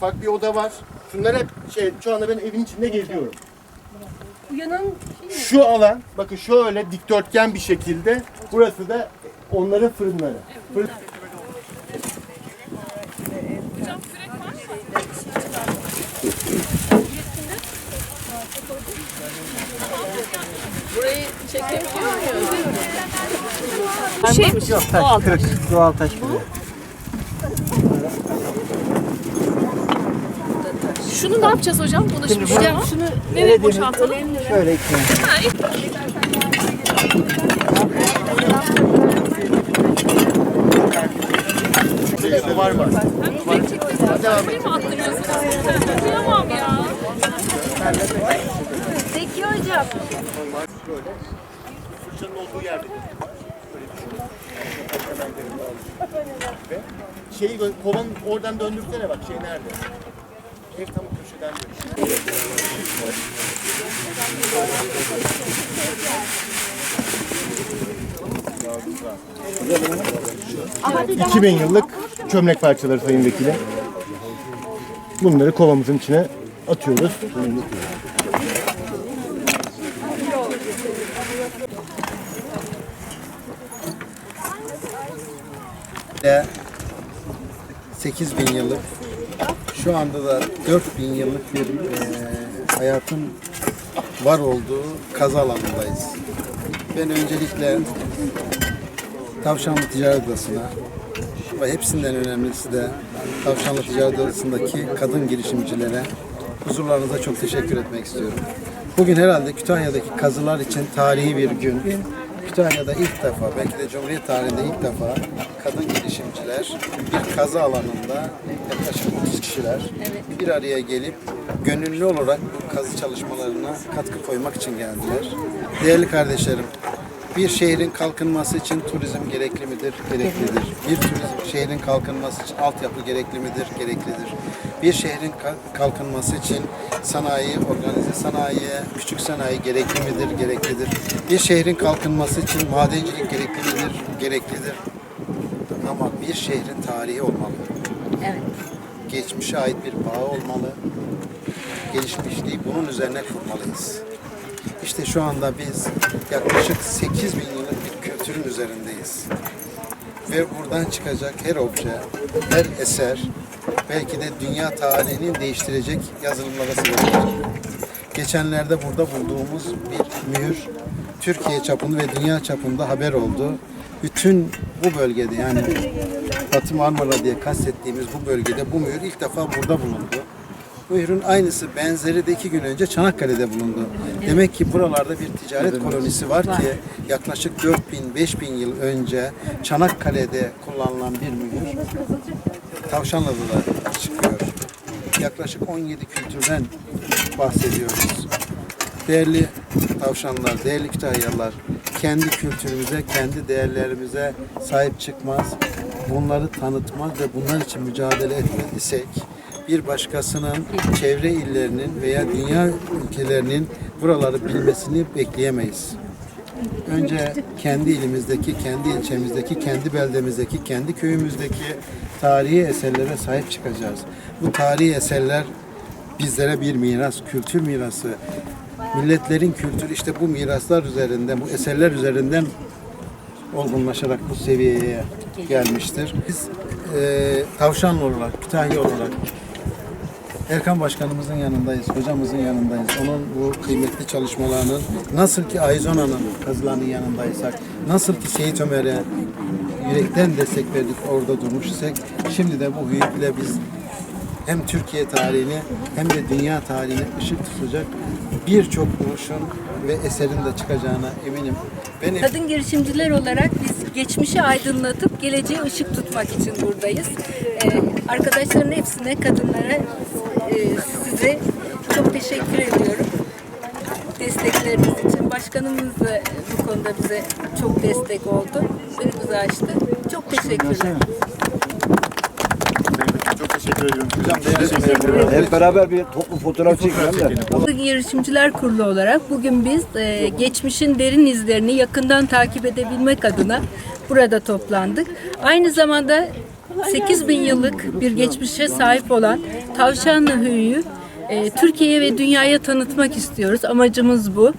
mutfak, bir oda var. Şunlar hep şey, şu anda ben evin içinde geziyorum. Bu yanın Şu alan, bakın şöyle dikdörtgen bir şekilde. Burası da onların fırınları. Fırın- burayı çekmek Şeymiş yok taş, kırık, doğal taş Şunu ne yapacağız hocam? Bunu şimdi bunu- şunu, şunu nereye boşaltalım? Şöyle iki. Su var var. Buraya mı attırıyorsunuz? Kıyamam ya. Zeki hocam. Fırçanın olduğu yerde. Şeyi kovanın oradan döndürsene bak şey nerede? Ev tam köşeden dönüyor. 2000 yıllık çömlek parçaları sayın vekilim. Bunları kovamızın içine atıyoruz. de 8 bin yıllık, şu anda da 4 bin yıllık bir e, hayatın var olduğu kazı alanındayız. Ben öncelikle Tavşanlı Ticaret Odası'na ve hepsinden önemlisi de Tavşanlı Ticaret Odası'ndaki kadın girişimcilere huzurlarınıza çok teşekkür etmek istiyorum. Bugün herhalde Kütahya'daki kazılar için tarihi bir gün. Kütahya'da ilk defa, belki de Cumhuriyet tarihinde ilk defa kadın girişimciler bir kazı alanında yaklaşık 30 kişiler bir araya gelip gönüllü olarak bu kazı çalışmalarına katkı koymak için geldiler. Değerli kardeşlerim, bir şehrin kalkınması için turizm gerekli midir? Gereklidir. Bir turizm, şehrin kalkınması için altyapı gerekli midir? Gereklidir. Bir şehrin ka- kalkınması için sanayi, organize sanayi, küçük sanayi gerekli midir? Gereklidir. Bir şehrin kalkınması için madencilik gerekli midir? Gereklidir. Ama bir şehrin tarihi olmalı. Evet. Geçmişe ait bir bağı olmalı. Gelişmişliği bunun üzerine kurmalıyız. İşte şu anda biz yaklaşık 8 bin yıllık bir kültürün üzerindeyiz. Ve buradan çıkacak her obje, her eser belki de dünya tarihini değiştirecek yazılımlara sebep olacak. Geçenlerde burada bulduğumuz bir mühür Türkiye çapında ve dünya çapında haber oldu. Bütün bu bölgede yani Batı Marmara diye kastettiğimiz bu bölgede bu mühür ilk defa burada bulundu. Bu ürün aynısı benzeri de iki gün önce Çanakkale'de bulundu. Demek ki buralarda bir ticaret kolonisi var ki yaklaşık 4000 5000 yıl önce Çanakkale'de kullanılan bir mühür Tavşanlı'da çıkıyor. Yaklaşık 17 kültürden bahsediyoruz. Değerli tavşanlar, değerli Kütahyalılar, kendi kültürümüze, kendi değerlerimize sahip çıkmaz, bunları tanıtmaz ve bunlar için mücadele etmez isek, bir başkasının çevre illerinin veya dünya ülkelerinin buraları bilmesini bekleyemeyiz. Önce kendi ilimizdeki, kendi ilçemizdeki, kendi beldemizdeki, kendi köyümüzdeki tarihi eserlere sahip çıkacağız. Bu tarihi eserler bizlere bir miras, kültür mirası. Milletlerin kültürü işte bu miraslar üzerinden, bu eserler üzerinden olgunlaşarak bu seviyeye gelmiştir. Biz e, Tavşanlı olarak, Kütahya olarak Erkan Başkanımızın yanındayız, hocamızın yanındayız. Onun bu kıymetli çalışmalarının nasıl ki Ayzona'nın kazılarının yanındaysak, nasıl ki Seyit Ömer'e yürekten destek verdik orada durmuş isek, şimdi de bu hüyükle biz hem Türkiye tarihini hem de dünya tarihine ışık tutacak birçok buluşun ve eserin de çıkacağına eminim. Benim Kadın girişimciler olarak biz geçmişi aydınlatıp geleceğe ışık tutmak için buradayız. Ee, arkadaşların hepsine, kadınlara, e, size çok teşekkür ediyorum. Destekleriniz için. Başkanımız da bu konuda bize çok destek oldu. Önümüzü açtı. Çok teşekkürler. Çok teşekkür ediyorum. hocam değerli Hep beraber bir toplu fotoğraf çekelim de. Girişimciler Kurulu olarak bugün biz e, geçmişin derin izlerini yakından takip edebilmek adına burada toplandık. Aynı zamanda 8000 yıllık bir geçmişe sahip olan Tavşanlı Höyü'yü e, Türkiye'ye ve dünyaya tanıtmak istiyoruz. Amacımız bu.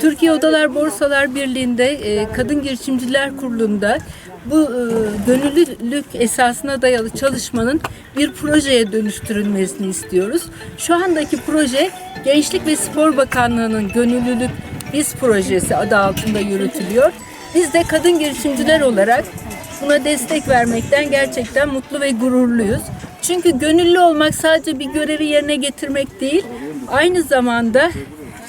Türkiye Odalar Borsalar Birliği'nde e, Kadın Girişimciler Kurulu'nda bu e, gönüllülük esasına dayalı çalışmanın bir projeye dönüştürülmesini istiyoruz. Şu andaki proje Gençlik ve Spor Bakanlığı'nın Gönüllülük Biz projesi adı altında yürütülüyor. Biz de kadın girişimciler olarak buna destek vermekten gerçekten mutlu ve gururluyuz. Çünkü gönüllü olmak sadece bir görevi yerine getirmek değil, aynı zamanda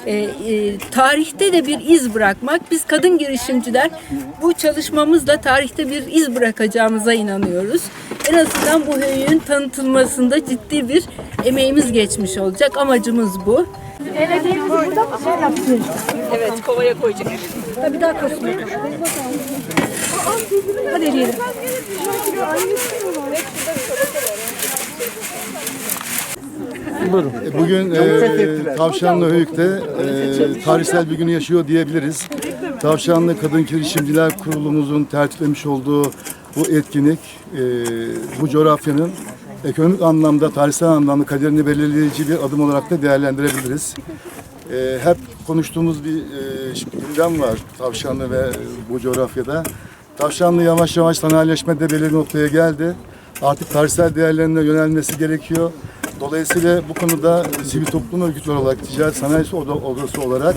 e, e, tarihte de bir iz bırakmak. Biz kadın girişimciler bu çalışmamızla tarihte bir iz bırakacağımıza inanıyoruz. En azından bu höyüğün tanıtılmasında ciddi bir emeğimiz geçmiş olacak. Amacımız bu. Evet, kovaya koyacak. Bir daha koşsun. Hadi eleyelim. Bugün e, Tavşanlı Höyük'te e, tarihsel bir günü yaşıyor diyebiliriz. Tavşanlı Kadın Girişimciler Kurulumuzun tertiplemiş olduğu bu etkinlik e, bu coğrafyanın ekonomik anlamda, tarihsel anlamda kaderini belirleyici bir adım olarak da değerlendirebiliriz. E, hep konuştuğumuz bir e, gündem var Tavşanlı ve bu coğrafyada. Tavşanlı yavaş yavaş sanayileşmede belirli noktaya geldi. Artık tarihsel değerlerine yönelmesi gerekiyor. Dolayısıyla bu konuda sivil toplum örgütleri olarak, ticaret sanayi oda- odası olarak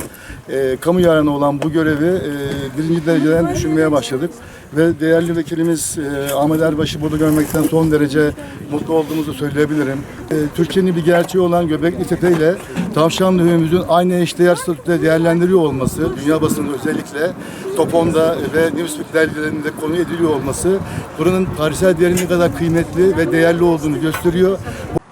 e, kamu yararına olan bu görevi e, birinci dereceden düşünmeye başladık. Ve değerli vekilimiz e, Ahmet Erbaş'ı burada görmekten son derece mutlu olduğumuzu söyleyebilirim. E, Türkiye'nin bir gerçeği olan Göbekli Tepe ile Tavşanlı Höyümüzün aynı eşdeğer statüde değerlendiriyor olması, dünya basını özellikle Topon'da ve Newsweek dergilerinde konu ediliyor olması buranın tarihsel değerinin kadar kıymetli ve değerli olduğunu gösteriyor.